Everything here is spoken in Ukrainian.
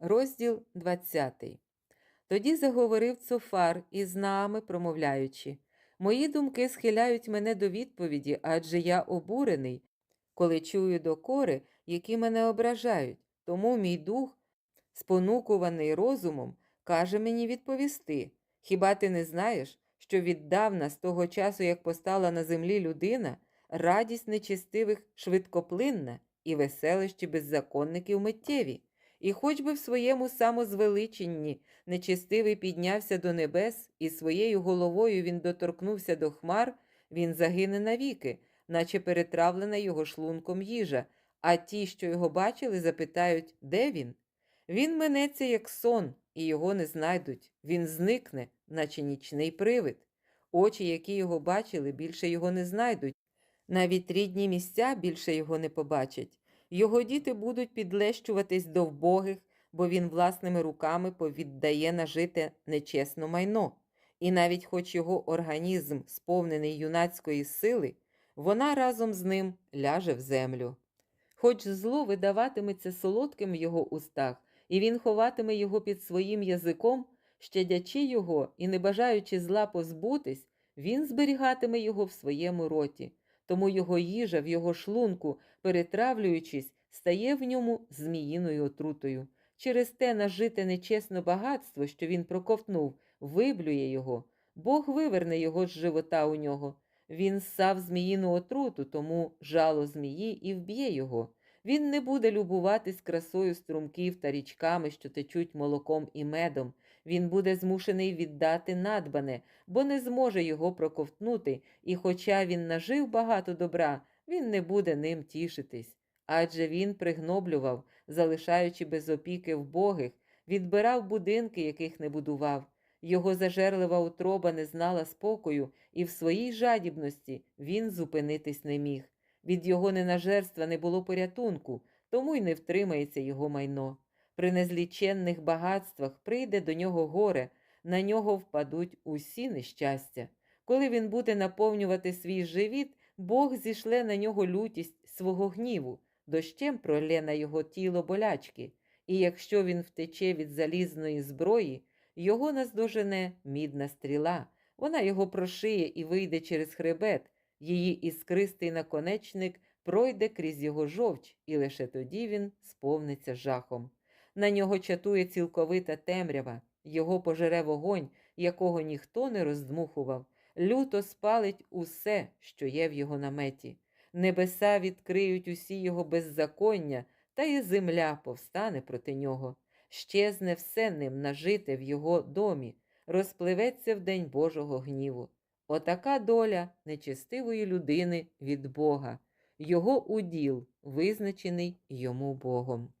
Розділ 20. Тоді заговорив Цофар із нами, промовляючи: Мої думки схиляють мене до відповіді, адже я обурений, коли чую докори, які мене ображають. Тому мій дух, спонукуваний розумом, каже мені відповісти: Хіба ти не знаєш, що віддавна, з того часу, як постала на землі людина, радість нечестивих швидкоплинна і веселищі беззаконників миттєві? І хоч би в своєму самозвеличенні нечестивий піднявся до небес, і своєю головою він доторкнувся до хмар, він загине навіки, наче перетравлена його шлунком їжа, а ті, що його бачили, запитають, де він? Він минеться, як сон, і його не знайдуть. Він зникне, наче нічний привид. Очі, які його бачили, більше його не знайдуть. Навіть рідні місця більше його не побачать. Його діти будуть підлещуватись до вбогих, бо він власними руками повіддає нажите нечесно майно. І навіть хоч його організм сповнений юнацької сили, вона разом з ним ляже в землю. Хоч зло видаватиметься солодким в його устах, і він ховатиме його під своїм язиком, щадячи його і не бажаючи зла позбутись, він зберігатиме його в своєму роті. Тому його їжа в його шлунку, перетравлюючись, стає в ньому зміїною отрутою. Через те нажите нечесне багатство, що він проковтнув, виблює його. Бог виверне його з живота у нього. Він ссав зміїну отруту, тому жало змії і вб'є його. Він не буде любуватись красою струмків та річками, що течуть молоком і медом. Він буде змушений віддати надбане, бо не зможе його проковтнути, і, хоча він нажив багато добра, він не буде ним тішитись. Адже він пригноблював, залишаючи без опіки вбогих, відбирав будинки, яких не будував. Його зажерлива утроба не знала спокою, і в своїй жадібності він зупинитись не міг. Від його ненажерства не було порятунку, тому й не втримається його майно. При незліченних багатствах прийде до нього горе, на нього впадуть усі нещастя. Коли він буде наповнювати свій живіт, Бог зішле на нього лютість свого гніву, дощем пролє на його тіло болячки, і якщо він втече від залізної зброї, його наздожене мідна стріла, вона його прошиє і вийде через хребет, її іскристий наконечник пройде крізь його жовч, і лише тоді він сповниться жахом. На нього чатує цілковита темрява, його пожере вогонь, якого ніхто не роздмухував, люто спалить усе, що є в його наметі. Небеса відкриють усі його беззаконня, та й земля повстане проти нього. Щезне все ним нажите в його домі, розпливеться в день Божого гніву. Отака доля нечестивої людини від Бога, його уділ, визначений йому Богом.